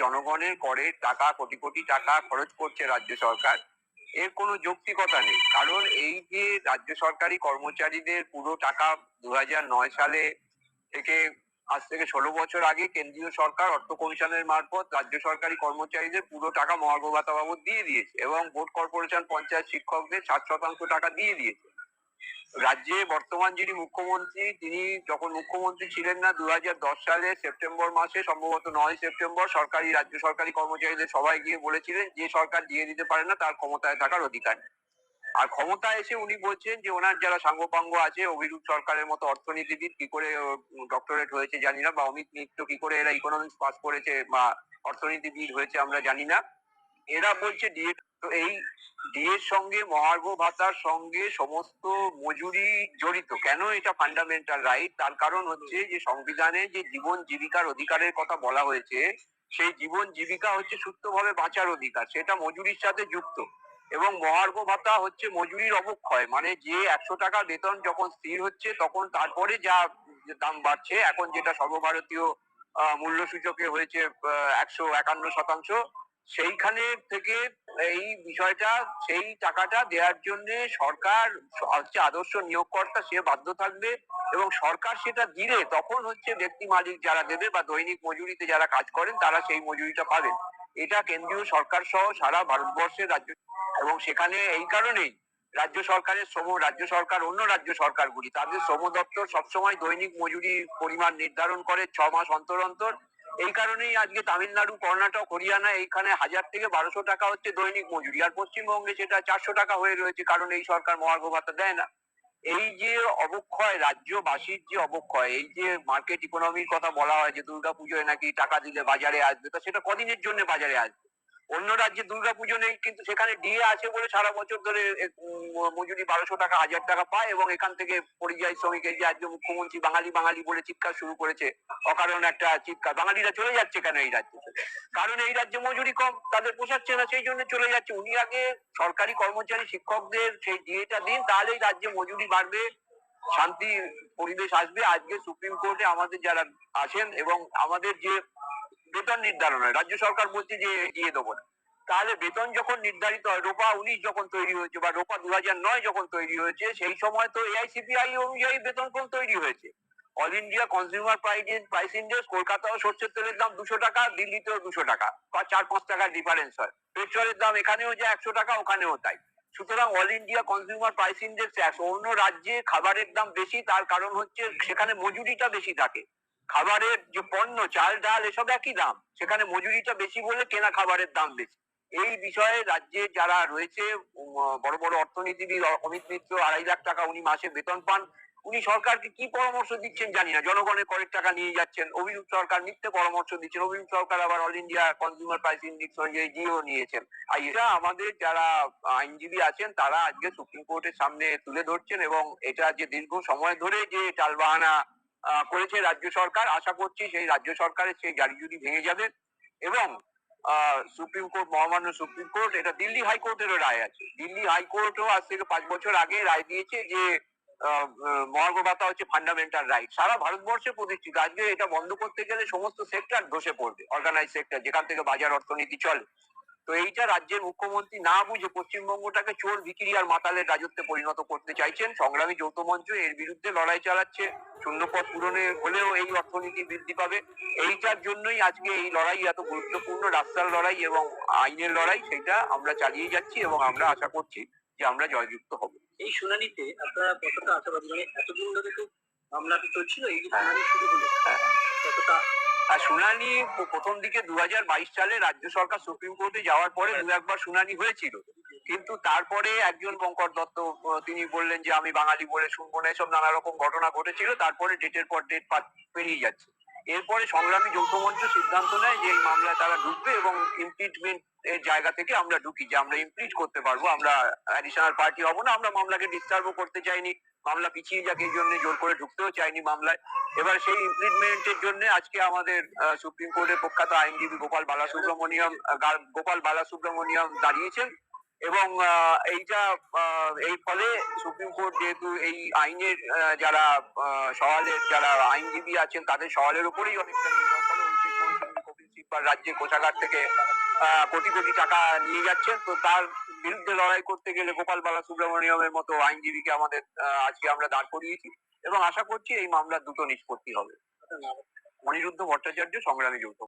জনগণের করের টাকা, কোটি কোটি টাকা খরচ করছে রাজ্য সরকার, এর কোনো যৌক্তিকতা নেই। কারণ এই যে রাজ্য সরকারি কর্মচারীদের পুরো টাকা দু নয় সালে থেকে আজ থেকে ষোলো বছর আগে কেন্দ্রীয় সরকার, অর্থ কমিশনের মারফত রাজ্য সরকারি কর্মচারীদের পুরো টাকা মহার্ঘ ভাতা বাবদ দিয়ে দিয়েছে এবং বোর্ড কর্পোরেশন পঞ্চায়েত শিক্ষকদের ষাট শতাংশ টাকা দিয়ে দিয়েছে। রাজ্যে বর্তমান যিনি মুখ্যমন্ত্রী, তিনি যখন মুখ্যমন্ত্রী ছিলেন না দু সালে সেপ্টেম্বর মাসে, সম্ভবত নয় সেপ্টেম্বর, সরকারি, রাজ্য সরকারি কর্মচারীদের সবাই গিয়ে বলেছিলেন, যে সরকার দিয়ে দিতে পারে না, তার ক্ষমতায় থাকার অধিকার আর ক্ষমতা এসে উনি বলছেন যে, ওনার যারা সাঙ্গপাঙ্গ আছে, অভিরূপ সরকারের মতো অর্থনীতিবিদ, কি করে ডক্টরেট হয়েছে জানি না, বা অমিত মিত্র, কি করে এরা ইকোনমিক্স পাস করেছে, বা অর্থনীতিবিদ হয়েছে আমরা জানি না। এরা বলছে ডিএ তো এই ডিএর সঙ্গে মহার্ঘ ভাতার সঙ্গে সমস্ত মজুরি জড়িত। কেন এটা ফান্ডামেন্টাল রাইট তার কারণ হচ্ছে যে সংবিধানে যে জীবন জীবিকার অধিকারের কথা বলা হয়েছে, সেই জীবন জীবিকা হচ্ছে সুস্থভাবে বাঁচার অধিকার, সেটা মজুরির সাথে যুক্ত। এবং মহার্ঘ ভাতা হচ্ছে মজুরির অবক্ষয় মানে যে একশো টাকা বেতন যখন স্থির হচ্ছে, তখন তারপরে যা দাম বাড়ছে, এখন যেটা সর্বভারতীয় মূল্য সূচকে হয়েছে একশো একান্ন শতাংশ সেইখানে থেকে এই বিষয়টা, সেই টাকাটা দেওয়ার জন্য সরকার, হচ্ছে আদর্শ নিয়োগকর্তা সে বাধ্য থাকবে এবং সরকার সেটা দিলে তখন হচ্ছে ব্যক্তি মালিক যারা দেবে বা দৈনিক মজুরিতে যারা কাজ করেন তারা সেই মজুরিটা পাবেন। এটা কেন্দ্রীয় সরকার সহ সারা ভারতবর্ষের রাজ্য এবং সেখানে এই কারণেই রাজ্য সরকারের শ্রম, রাজ্য সরকার অন্য রাজ্য সরকারগুলি, তাদের শ্রম দপ্তর সবসময় দৈনিক মজুরি পরিমাণ নির্ধারণ করে ছ মাস অন্তর অন্তর। এই কারণেই আজকে তামিলনাড়ু, কর্ণাটক, হরিয়ানা, এইখানে হাজার থেকে বারোশো টাকা হচ্ছে দৈনিক মজুরি। আর পশ্চিমবঙ্গে সেটা চারশো টাকা হয়ে রয়েছে, কারণ এই সরকার মহার্ঘ ভাতা দেয় না। এই যে অবক্ষয়, রাজ্যবাসীর যে অবক্ষয়, এই যে মার্কেট ইকোনমির কথা বলা হয় যে দুর্গা পুজোয় নাকি টাকা দিলে বাজারে আসবে, তা সেটা কদিনের জন্য বাজারে আসবে? অন্য রাজ্যে দুর্গাপুজো নেই, কিন্তু সেখানে ডিএ আছে বলে সারা বছর ধরে মজুরি বারোশো টাকা, হাজার টাকা পায় এবং এখান থেকে পরিযায়ী শ্রমিক এই যে রাজ্য মুখ্যমন্ত্রী বাঙালি বাঙালি বলে চিৎকার শুরু করেছে, অকারণ একটা চিৎকার। বাঙালিরা চলে যাচ্ছে কেন এই রাজ্যে? কারণ এই রাজ্যে মজুরি কম, তাদের পোষাচ্ছে না, সেই জন্য চলে যাচ্ছে। উনি আগে সরকারি কর্মচারী, শিক্ষকদের সেই ডিএটা দিন তাহলেই রাজ্যে মজুরি বাড়বে, শান্তি পরিবেশ আসবে। আজকে সুপ্রিম কোর্টে আমাদের যারা আছেন এবং আমাদের যে বেতন নির্ধারণ হয়। রাজ্য সরকার বলছে যে দিয়ে দেবো না। তাহলে বেতন যখন নির্ধারিত হয়, রোপা উনিশ যখন তৈরি হয়েছে বা রোপা দু নয় যখন তৈরি হয়েছে, সেই সময় তো এআইসিপিআই অনুযায়ী বেতন কোন তৈরি হয়েছে। All India consumer price price index কলকাতাও সর্ষের তেলের দাম দুশো টাকা, দিল্লিতেও দুশো টাকা। বা চার পাঁচ টাকার ডিফারেন্স হয়। পেট্রোলের দাম এখানেও যে একশো টাকা, ওখানেও তাই। সুতরাং all India consumer price index অন্য রাজ্যে খাবারের দাম বেশি, তার কারণ হচ্ছে সেখানে মজুরিটা বেশি থাকে। খাবারের যে পণ্য চাল ডাল এসব একই দাম। সেখানে মজুরিটা বেশি বলে কেনা খাবারের দাম বেশি। এই বিষয়ে রাজ্যে যারা রয়েছে বড় বড় অর্থনীতিবিদ অমিত মিত্র আড়াই লাখ টাকা উনি মাসে বেতন পান উনি সরকারকে কি পরামর্শ দিচ্ছেন জানি না। জনগণের করের টাকা নিয়ে যাচ্ছেন। অভিরূপ সরকার মিথ্যে পরামর্শ দিচ্ছেন। অভিরূপ সরকার আবার all India consumer price index অনুযায়ী জিও নিয়েছেন। আর এটা আমাদের যারা আইনজীবী আছেন তারা আজকে সুপ্রিম কোর্টের সামনে তুলে ধরছেন এবং এটা যে দীর্ঘ সময় ধরে যে টালবাহানা আহ, করেছে রাজ্য সরকার। আশা করছি সেই রাজ্য সরকারের সেই জারিজুরি ভেঙে যাবে এবং সুপ্রিম কোর্ট, মহামান্য সুপ্রিম কোর্ট, এটা দিল্লি হাইকোর্টেরও রায় আছে। দিল্লি হাইকোর্টও আজ থেকে পাঁচ বছর আগে রায় দিয়েছে যে মহার্ঘ হচ্ছে ফান্ডামেন্টাল রাইট সারা ভারতবর্ষে প্রতিষ্ঠিত। আজকে এটা বন্ধ করতে গেলে সমস্ত সেক্টর ধসে পড়বে অর্গানাইজ সেক্টর যেখান থেকে বাজার অর্থনীতি চলে। তো এইটা রাজ্যের মুখ্যমন্ত্রী না বুঝে পশ্চিমবঙ্গটাকে চোর ভিকিরি আর মাতালের রাজত্বে পরিণত করতে চাইছেন। সংগ্রামী যৌথ মঞ্চ এর বিরুদ্ধে লড়াই চালাচ্ছে। শূন্যপদ পূরণে হলেও এই অর্থনীতি বৃদ্ধি পাবে। এইটার জন্যই আজকে এই লড়াই এত গুরুত্বপূর্ণ রাস্তার লড়াই এবং আইনের লড়াই সেটা আমরা চালিয়ে যাচ্ছি এবং আমরা আশা করছি যে আমরা জয়যুক্ত হব। এই শুনানিতে আপনারা কতটা আশাবাদী? মানে এতদিন ধরে তো মামলাটা চলছিল এই যে হ্যাঁ। শুরু হলো। হ্যাঁ। কতটা আর শুনানি প্রথম দিকে দু সালে রাজ্য সরকার সুপ্রিম কোর্টে যাওয়ার পরে দু একবার শুনানি হয়েছিল। কিন্তু তারপরে একজন বঙ্কর দত্ত, তিনি বললেন যে, আমি বাঙালি বলে শুনব না, এসব নানা রকম ঘটনা ঘটেছিল। তারপরে ডেটের পর ডেট পেরিয়ে যাচ্ছে। এরপরে সংগ্রামী যৌথ মঞ্চ সিদ্ধান্ত নেয় যে, এই মামলায় তারা ঢুকবে এবং ইমপিচমেন্ট এর জায়গা থেকে আমরা ঢুকি যে আমরা ইমপিচ করতে পারব, আমরা অ্যাডিশনাল পার্টি হব না, আমরা মামলাকে ডিস্টার্বও করতে চাইনি, মামলা পিছিয়ে যাক এই জন্য জোর করে ঢুকতেও চাইনি মামলায়। এবার সেই ইমপ্লিমেন্টের জন্য আজকে আমাদের সুপ্রিম কোর্টের প্রখ্যাত আইনজীবী গোপাল বালাসুব্রমণিয়ম গোপাল বালাসুব্রমণিয়ম দাঁড়িয়েছেন এবং এইটা এই ফলে সুপ্রিম কোর্ট যেহেতু এই আইনের যারা সওয়ালের যারা আইনজীবী আছেন তাদের সওয়ালের উপরেই অনেকটা নির্ভর করে। রাজ্যে কোষাগার থেকে কোটি কোটি টাকা নিয়ে যাচ্ছেন তো তার বিরুদ্ধে লড়াই করতে গেলে গোপাল বালা সুব্রমণিয়মের মতো আইনজীবীকে আমাদের আজকে আমরা দাঁড় করিয়েছি এবং আশা করছি এই মামলা দ্রুত নিষ্পত্তি হবে। অনিরুদ্ধ ভট্টাচার্য, সংগ্রামী যৌথ।